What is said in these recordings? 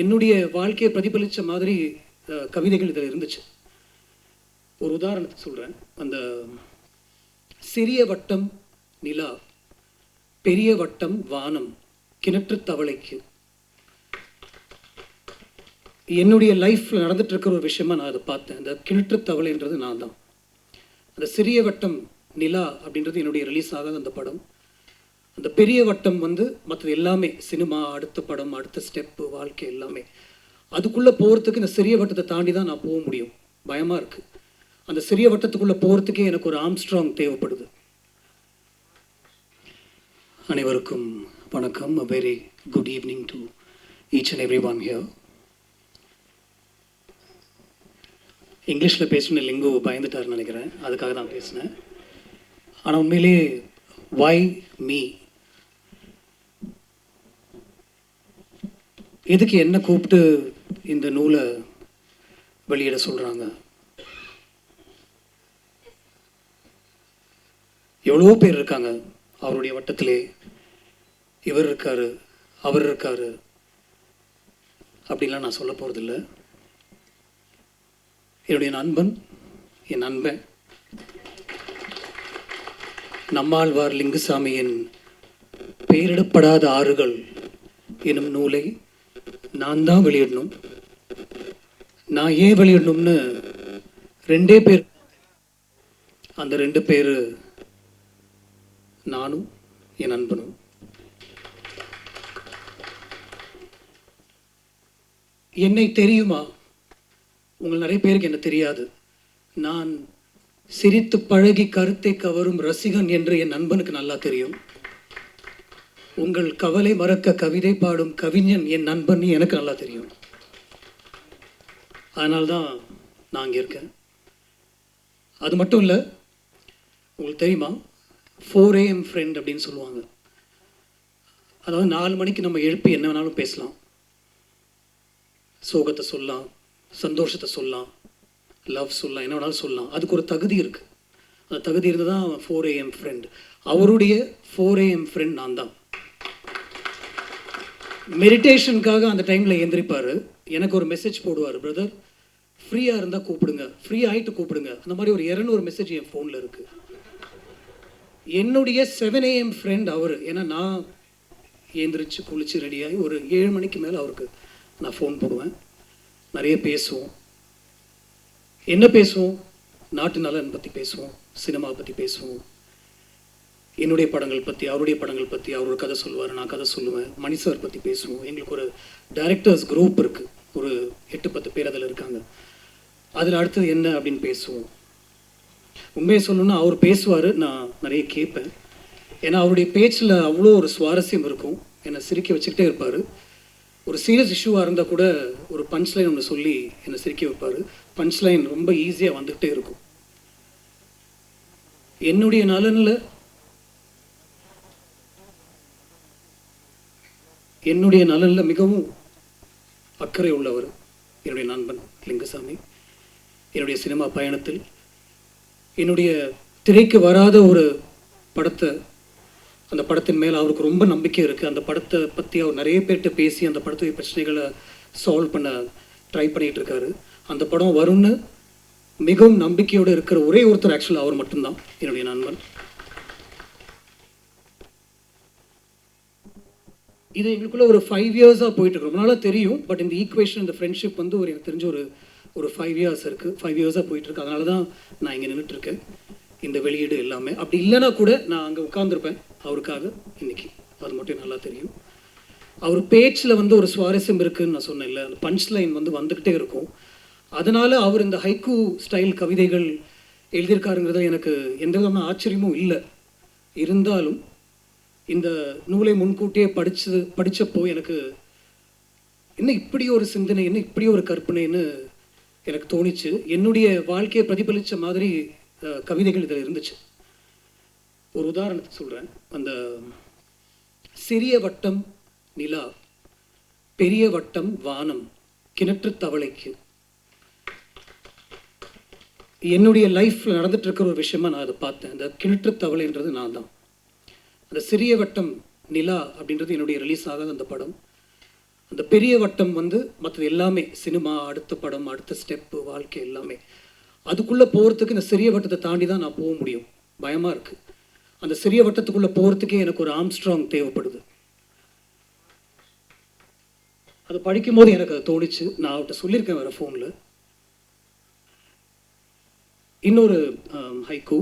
என்னுடைய வாழ்க்கையை பிரதிபலித்த மாதிரி கவிதைகள் இதில் இருந்துச்சு. ஒரு உதாரணத்தை சொல்கிறேன் அந்த சிறிய வட்டம் நிலா பெரிய வட்டம் வானம் கிணற்று தவளைக்கு. என்னுடைய லைஃப்பில் நடந்துட்டு இருக்கிற ஒரு விஷயமா நான் அதை பார்த்தேன். அந்த கிணற்று தவளைன்றது நான் தான். அந்த சிறிய வட்டம் நிலா அப்படின்றது என்னுடைய ரிலீஸ் ஆகாத அந்த படம். அந்த பெரிய வட்டம் வந்து மற்றது எல்லாமே சினிமா அடுத்த படம் அடுத்த ஸ்டெப்பு வாழ்க்கை எல்லாமே. அதுக்குள்ளே போகிறதுக்கு இந்த சிறிய வட்டத்தை தாண்டி தான் நான் போக முடியும். பயமாக இருக்குது அந்த சிறிய வட்டத்துக்குள்ளே போகிறதுக்கே எனக்கு ஒரு ஆம்ஸ்ட்ராங் தேவைப்படுது. அனைவருக்கும் வணக்கம். A very good evening to each and every one here இங்கிலீஷில் பேசின லிங்கு பயந்துட்டாருன்னு நினைக்கிறேன். அதுக்காக தான் பேசினேன். ஆனால் உண்மையிலேயே வை மீ எதுக்கு என்ன கூப்பிட்டு இந்த நூலை வெளியிட சொல்கிறாங்க எவ்வளோ பேர் இருக்காங்க. அவருடைய வட்டத்திலே இவர் இருக்கார் அவர் இருக்கார் அப்படின்லாம் நான் சொல்ல போகிறதில்ல என்னுடைய நண்பன் என் நண்பன் நம்மாழ்வார் லிங்குசாமியின் பெயரிடப்படாத ஆறுகள் எனும் நூலை நான் தான் வெளியிடணும். நான் ஏன் வெளியிடணும்னு ரெண்டே பேர் அந்த ரெண்டு பேர் நானும் என் நண்பனும். என்னை தெரியுமா? உங்கள் நிறைய பேருக்கு என்ன தெரியாது. நான் சிரித்து பழகி கருத்தை கவரும் ரசிகன் என்று என் நண்பனுக்கு நல்லா தெரியும். உங்கள் கவலை மறக்க கவிதை பாடும் கவிஞன் என் நண்பன் எனக்கு நல்லா தெரியும். அதனால்தான் நான் இங்கே இருக்கேன். அது மட்டும் இல்லை உங்களுக்கு தெரியுமா? ஃபோர் ஏஎம் ஃப்ரெண்ட் அப்படின்னு சொல்லுவாங்க. அதாவது நாலு மணிக்கு நம்ம எழுப்பி என்ன வேணாலும் பேசலாம். சோகத்தை சொல்லலாம் சந்தோஷத்தை சொல்லலாம் லவ் சொல்லலாம் என்ன வேணாலும் சொல்லலாம். அதுக்கு ஒரு தகுதி இருக்குது அந்த தகுதி இருந்து தான் ஃபோர் ஏஎம் ஃப்ரெண்ட் அவருடைய ஃபோர் ஏஎம் ஃப்ரெண்ட் நான் தான் மெடிடேஷனுக்காக அந்த டைமில் எந்திரிப்பார். எனக்கு ஒரு மெசேஜ் போடுவார் பிரதர் ஃப்ரீயாக இருந்தால் கூப்பிடுங்க. ஃப்ரீ ஆகிட்டு கூப்பிடுங்க. அந்த மாதிரி ஒரு இரநூறு மெசேஜ் என் ஃபோனில் இருக்குது என்னுடைய செவன் ஏஎம் ஃப்ரெண்ட் அவர் ஏன்னா நான் ஏந்திரிச்சு குளிச்சு ரெடியாகி ஒரு ஏழு மணிக்கு மேலே அவருக்கு நான் ஃபோன் போடுவேன். நிறைய பேசுவோம். என்ன பேசுவோம்? நாட்டு நலன் பற்றி பேசுவோம். சினிமா பற்றி பேசுவோம். என்னுடைய படங்கள் பற்றி அவருடைய படங்கள் பற்றி அவர் ஒரு கதை சொல்லுவார் நான் கதை சொல்லுவேன். மணி சார் பற்றி பேசுவோம். எங்களுக்கு ஒரு டைரக்டர்ஸ் குரூப் இருக்குது ஒரு எட்டு பத்து பேர் அதில் இருக்காங்க. அதில் அடுத்தது என்ன அப்படின்னு பேசுவோம். உண்மையை சொல்லணும்னா அவர் பேசுவார் நான் நிறைய கேட்பேன். ஏன்னா அவருடைய பேச்சில் அவ்வளோ ஒரு சுவாரஸ்யம் இருக்கும். என்னை சிரிக்க வச்சுக்கிட்டே இருப்பார். ஒரு சீரியஸ் இஷ்யூவாக இருந்தால் கூட ஒரு பஞ்ச் லைன் ஒன்று சொல்லி என்னை சிரிக்க வைப்பார். பஞ்ச் லைன் ரொம்ப ஈஸியாக வந்துக்கிட்டே இருக்கும். என்னுடைய நலனில் என்னுடைய நலனில் மிகவும் அக்கறை உள்ளவர் என்னுடைய நண்பன் லிங்குசாமி. என்னுடைய சினிமா பயணத்தில் என்னுடைய திரைக்கு வராத ஒரு படத்தை அந்த படத்தின் மேலே அவருக்கு ரொம்ப நம்பிக்கை இருக்குது அந்த படத்தை பற்றி அவர் நிறைய பேர்கிட்ட பேசி அந்த படத்துடைய பிரச்சனைகளை சால்வ் பண்ண ட்ரை பண்ணிகிட்டு இருக்காரு. அந்த படம் வரும்னு மிகவும் நம்பிக்கையோடு இருக்கிற ஒரே ஒருத்தர் ஆக்சுவலாக அவர் மட்டும்தான் என்னுடைய நண்பன். இது எங்களுக்குள்ள ஒரு ஃபைவ் இயர்ஸாக போயிட்டு இருக்கு. ரொம்ப நாளாக தெரியும். பட் இந்த ஈக்குவேஷன் இந்த ஃப்ரெண்ட்ஷிப் வந்து ஒரு எனக்கு தெரிஞ்ச ஒரு ஒரு ஃபைவ் இயர்ஸ் இருக்குது ஃபைவ் இயர்ஸாக போயிட்டு இருக்கு. அதனால தான் நான் இங்கே நின்றுட்டுருக்கேன் இந்த வெளியீடு எல்லாமே. அப்படி இல்லைனா கூட நான் அங்கே உட்காந்துருப்பேன் அவருக்காக இன்னைக்கு. அது மட்டும் நல்லா தெரியும். அவர் பேச்சில் வந்து ஒரு சுவாரஸ்யம் இருக்குன்னு நான் சொன்னேன்ல. அந்த பஞ்ச் லைன் வந்து வந்துக்கிட்டே இருக்கும். அதனால அவர் இந்த ஹைக்கூ ஸ்டைல் கவிதைகள் எழுதியிருக்காருங்கிறத எனக்கு எந்த விதமான ஆச்சரியமும் இல்லை. இருந்தாலும் இந்த நூலை முன்கூட்டியே படிச்சு படித்தப்போ எனக்கு என்ன இப்படி ஒரு சிந்தனை என்ன இப்படி ஒரு கற்பனைன்னு எனக்கு தோணிச்சு. என்னுடைய வாழ்க்கையை பிரதிபலித்த மாதிரி கவிதைகள் இதில் இருந்துச்சு. ஒரு உதாரணத்துக்கு சொல்கிறேன் அந்த சிறிய வட்டம் நிலா பெரிய வட்டம் வானம் கிணற்று தவளைக்கு. என்னுடைய லைஃப்பில் நடந்துட்டு இருக்கிற ஒரு விஷயமா நான் அதை பார்த்தேன். இந்த கிணற்று தவளைன்றது நான் தான் அந்த சிறிய வட்டம் நிலா அப்படின்றது என்னுடைய ரிலீஸ் ஆகாத அந்த படம். அந்த பெரிய வட்டம் வந்து மற்றது எல்லாமே சினிமா அடுத்த படம் அடுத்த ஸ்டெப்பு வாழ்க்கை எல்லாமே. அதுக்குள்ளே போகிறதுக்கு இந்த சிறிய வட்டத்தை தாண்டி தான் நான் போக முடியும். பயமாக இருக்குது அந்த சிறிய வட்டத்துக்குள்ளே போகிறதுக்கே எனக்கு ஒரு ஆம்ஸ்ட்ராங் தேவைப்படுது. அது படிக்கும்போது எனக்கு அது தோணுச்சு. நான் அவர்கிட்ட சொல்லியிருக்கேன் வேறு ஃபோனில் இன்னொரு ஆம், ஹைக்கூ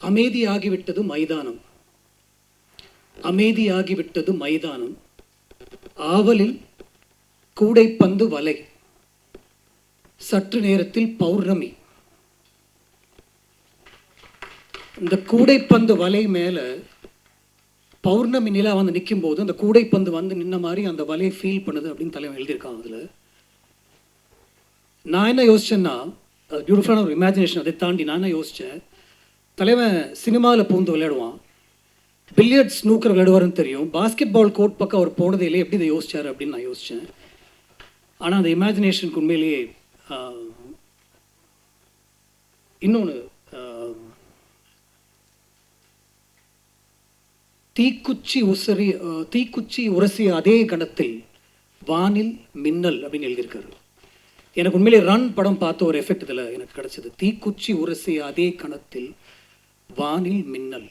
அமைதியாகிவிட்டது மைதானம். அமைதியாகிவிட்டது மைதானம். ஆவலில் கூடைப்பந்து வலை. சற்று நேரத்தில் பௌர்ணமி. இந்த கூடைப்பந்து வலை மேல பௌர்ணமி நிலா வந்து நிற்கும் போது அந்த கூடைப்பந்து வந்து நின்ன மாதிரி அந்த வலையை ஃபீல் பண்ணுது அப்படின்னு தலைவன் எழுதியிருக்கான் அதுல. நான் என்ன யோசிச்சேன்னா பியூட்டிஃபுல்லான ஒரு இமேஜினேஷன் அதை தாண்டி நான் என்ன யோசித்தேன் தலைவன் சினிமாவில் பூந்து விளையாடுவான். பில்லியர்ட்ஸ் ஸ்னூக்கர் விளையாடுவாருன்னு தெரியும். பாஸ்கெட் பால் கோர்ட் பக்கம் அவர் போனதே இல்லை எப்படி இதை யோசிச்சார் அப்படின்னு நான் யோசித்தேன் ஆனால் அந்த இமேஜினேஷனுக்கு உண்மையிலேயே இன்னொன்று தீக்குச்சி உசரி தீக்குச்சி உரசிய அதே கணத்தில் வானில் மின்னல் அப்படின்னு எழுதியிருக்காரு. எனக்கு உண்மையிலே ரன் படம் பார்த்த ஒரு எஃபெக்ட் இதில் எனக்கு கிடச்சிது. தீக்குச்சி உரசிய அதே கணத்தில் வானில் மின்னல்.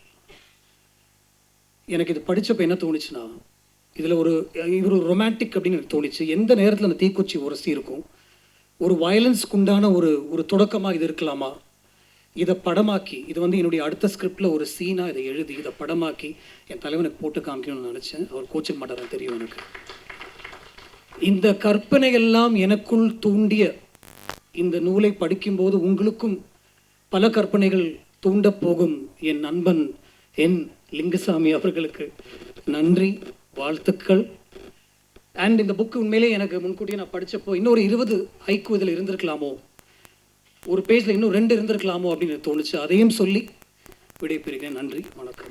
எனக்கு இது படிச்சப்ப என்ன தோணுச்சுன்னா இதில் ஒரு இவர் ஒரு ரொமான்டிக் அப்படின்னு எனக்கு தோணுச்சு. எந்த நேரத்தில் அந்த தீக்குச்சி உரசி இருக்கும்? ஒரு வயலன்ஸ்க்கு உண்டான ஒரு ஒரு தொடக்கமாக இது இருக்கலாமா? இதை படமாக்கி இது வந்து என்னுடைய அடுத்த ஸ்கிரிப்டில் ஒரு சீனாக இதை எழுதி இதை படமாக்கி என் தலைவனுக்கு போட்டு காமிக்கணும்னு நினச்சேன். அவர் கோச்சிங் மாட்டாரா தெரியும் எனக்கு. இந்த கற்பனை எல்லாம் எனக்குள் தூண்டிய இந்த நூலை படிக்கும்போது உங்களுக்கும் பல கற்பனைகள் தூண்டப் போகும் என் நண்பன் என் லிங்கசாமி அவர்களுக்கு நன்றி வாழ்த்துக்கள். அண்ட் இந்த புக்கு உண்மையிலே எனக்கு முன்கூட்டியே நான் படித்தப்போ இன்னொரு இருபது ஐக்கு இதில் இருந்திருக்கலாமோ? ஒரு பேஜில் இன்னும் ரெண்டு இருந்திருக்கலாமோ அப்படின்னு தோணுச்சு. அதையும் சொல்லி விடைபெறுகிறேன். நன்றி வணக்கம்.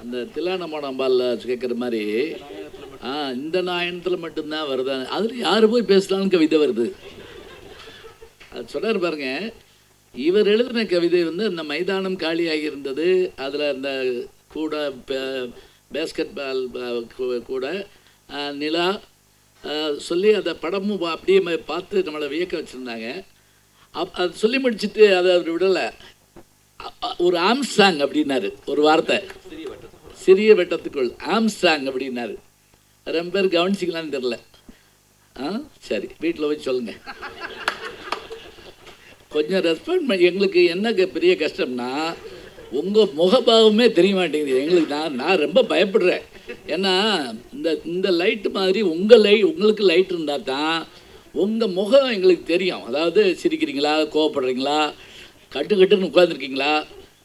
அந்த தில்லானமாடம்பாலில் கேட்குற மாதிரி ஆ இந்த நாயனத்தில் மட்டும்தான் வருது. அதில் யார் போய் பேசலாம்னு கவிதை வருது? அது சொன்னார் பாருங்கள் இவர் எழுதின கவிதை வந்து அந்த மைதானம் காலியாகி இருந்தது அதில் அந்த கூட பேஸ்கெட் பால் கூட நிலா சொல்லி அதை படமும் அப்படியே பார்த்து நம்மளை வியக்க வச்சுருந்தாங்க. அப் அது சொல்லி முடிச்சுட்டு அதை அவர் விடலை. ஒரு ஆம்ஸ்டாங் அப்படின்னாரு ஒரு வார்த்தை. சிறிய வெட்டத்துக்குள் ஆம்ஸ்டாங் அப்படின்னாரு. ரொம்ப பேர் கவனிச்சிக்கலான்னு தெரில ஆ சரி வீட்டில் போய் சொல்லுங்கள் கொஞ்சம் ரெஸ்பெக்ட் பண்ணி எங்களுக்கு என்ன பெரிய கஷ்டம்னா உங்கள் முகபாவமே தெரிய மாட்டேங்குது. எங்களுக்கு நான் நான் ரொம்ப பயப்படுறேன். ஏன்னா இந்த இந்த லைட்டு மாதிரி உங்கள் லை உங்களுக்கு லைட் இருந்தால் தான் உங்கள் முகம் எங்களுக்கு தெரியும். அதாவது சிரிக்கிறீங்களா கோவப்படுறீங்களா கட்டு கட்டுன்னு உட்காந்துருக்கீங்களா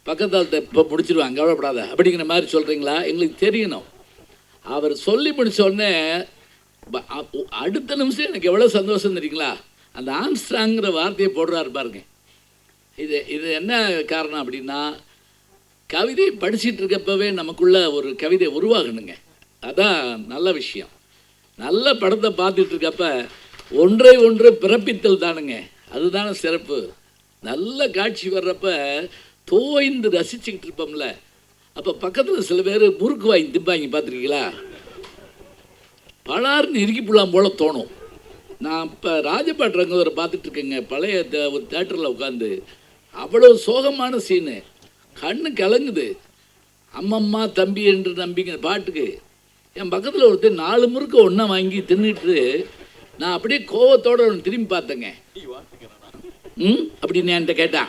பக்கத்தால் இப்போ முடிச்சிருவாங்க கவலைப்படாத. அப்படிங்கிற மாதிரி சொல்கிறீங்களா எங்களுக்கு தெரியணும். அவர் சொல்லி முடிச்சோடனே அடுத்த நிமிஷம் எனக்கு எவ்வளோ சந்தோஷம் தெரியுங்களா? அந்த ஆம்ஸ்ட்ராங்கிற வார்த்தையை போடுறாரு பாருங்க. இது இது என்ன காரணம் அப்படின்னா கவிதை படிச்சுட்டு இருக்கப்பவே நமக்குள்ள ஒரு கவிதை உருவாகணுங்க. அதான் நல்ல விஷயம். நல்ல படத்தை பார்த்துட்டு இருக்கப்ப ஒன்றை ஒன்று பிறப்பித்தல் தானுங்க. அதுதானே சிறப்பு. நல்ல காட்சி வர்றப்ப தோய்ந்து ரசிச்சுக்கிட்டு இருப்போம்ல. அப்போ பக்கத்தில் சில பேர் முறுக்கு வாங்கி திம்பாங்க பார்த்துருக்கீங்களா? பலார்னு இறுக்கி புல்லாம் போல தோணும். நான் இப்போ ராஜபாட் ரங்கவரை பார்த்துட்டு இருக்கேங்க. பழைய தே- ஒரு தேட்டரில் உட்காந்து அவ்வளோ சோகமான சீனு கண்ணு கலங்குது. அம்மம்மா தம்பி என்று நம்பிங்க பாட்டுக்கு. என் பக்கத்தில் ஒருத்தர் நாலு முறுக்க ஒன்றா வாங்கி தின்னுட்டு நான் அப்படியே கோவத்தோடு ஒன்று திரும்பி பார்த்தேங்க. ம்? அப்படின்னு என்கிட்ட கேட்டான்.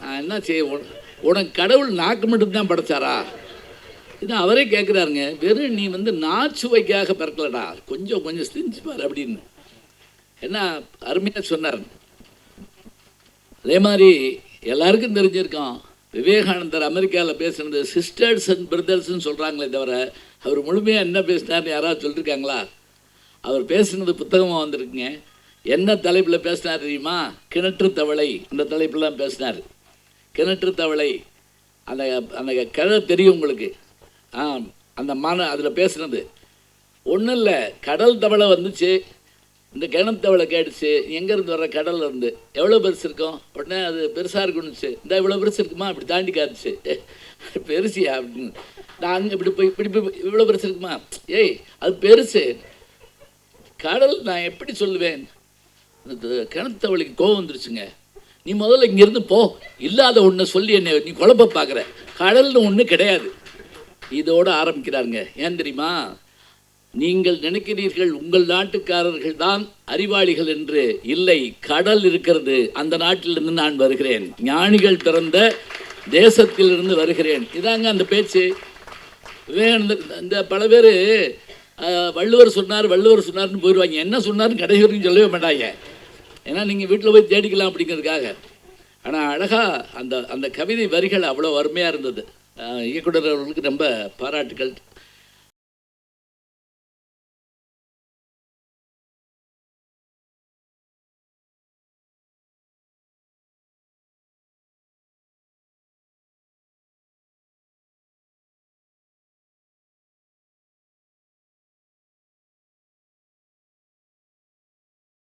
நான் என்ன செய்ய உனக்கு கடவுள் நாக்கு மட்டும்தான் படைச்சாரா? இது அவரே கேட்குறாருங்க வெறும் நீ வந்து நாச்சுவைக்காக பிறக்கலடா கொஞ்சம் கொஞ்சம் செஞ்சு பாரு அப்படின்னு. என்ன அருமையாக சொன்னார். அதே மாதிரி எல்லாருக்கும் தெரிஞ்சிருக்கோம் விவேகானந்தர் அமெரிக்காவில் பேசுனது சிஸ்டர்ஸ் அண்ட் பிரதர்ஸ்னு சொல்கிறாங்களே தவிர அவர் முழுமையாக என்ன பேசினார்னு யாராவது சொல்லியிருக்காங்களா அவர் பேசுனது புத்தகமாக வந்திருக்குங்க. என்ன தலைப்பில் பேசினார் தெரியுமா? கிணற்று தவளை இந்த தலைப்பில் தான் பேசினார். கிணற்று தவளை அந்த அந்த கிழ தெரியும் உங்களுக்கு. அந்த மன அதில் பேசுனது. ஒன்றும் இல்லை கடல் தவளை வந்துச்சு. இந்த கிணத்து தவளை கேட்டுச்சு. எங்கேருந்து வர்ற கடலில் இருந்து? எவ்வளோ பெருசு இருக்கும்? உடனே அது பெருசாக இருக்குன்னுச்சு. இந்த இவ்வளோ பெருசு இருக்குமா? அப்படி தாண்டி காத்துச்சு பெருசியா? அப்படின்னு. அங்கே இப்படி போய் இப்படி போய் இவ்வளோ பெருசு இருக்குமா? ஏய் அது பெருசு. கடல் நான் எப்படி சொல்லுவேன்? இந்த கிணத்தவளுக்கு கோவம் வந்துருச்சுங்க. நீ முதல்ல இங்கேருந்து போ. இல்லாத ஒன்றை சொல்லி என்னை நீ குழப்ப பார்க்குற கடல்னு ஒன்று கிடையாது. இதோடு ஆரம்பிக்கிறாருங்க. ஏன் தெரியுமா? நீங்கள் நினைக்கிறீர்கள் உங்கள் நாட்டுக்காரர்கள் தான் அறிவாளிகள் என்று. இல்லை கடல் இருக்கிறது அந்த நாட்டிலிருந்து நான் வருகிறேன். ஞானிகள் பிறந்த தேசத்திலிருந்து வருகிறேன். இதாங்க அந்த பேச்சு. விவேகானந்தர் இந்த பல பேர் வள்ளுவர் சொன்னார் வள்ளுவர் சொன்னார்னு போயிடுவாங்க என்ன சொன்னார்னு கடைசி வரைக்கும் சொல்லவே மாட்டாங்க. ஏன்னா நீங்கள் வீட்டில் போய் தேடிக்கலாம் அப்படிங்கிறதுக்காக. ஆனால் அழகாக அந்த அந்த கவிதை வரிகள் அவ்வளோ அருமையாக இருந்தது. இயக்குனர் அவர்களுக்கு ரொம்ப பாராட்டுகள்.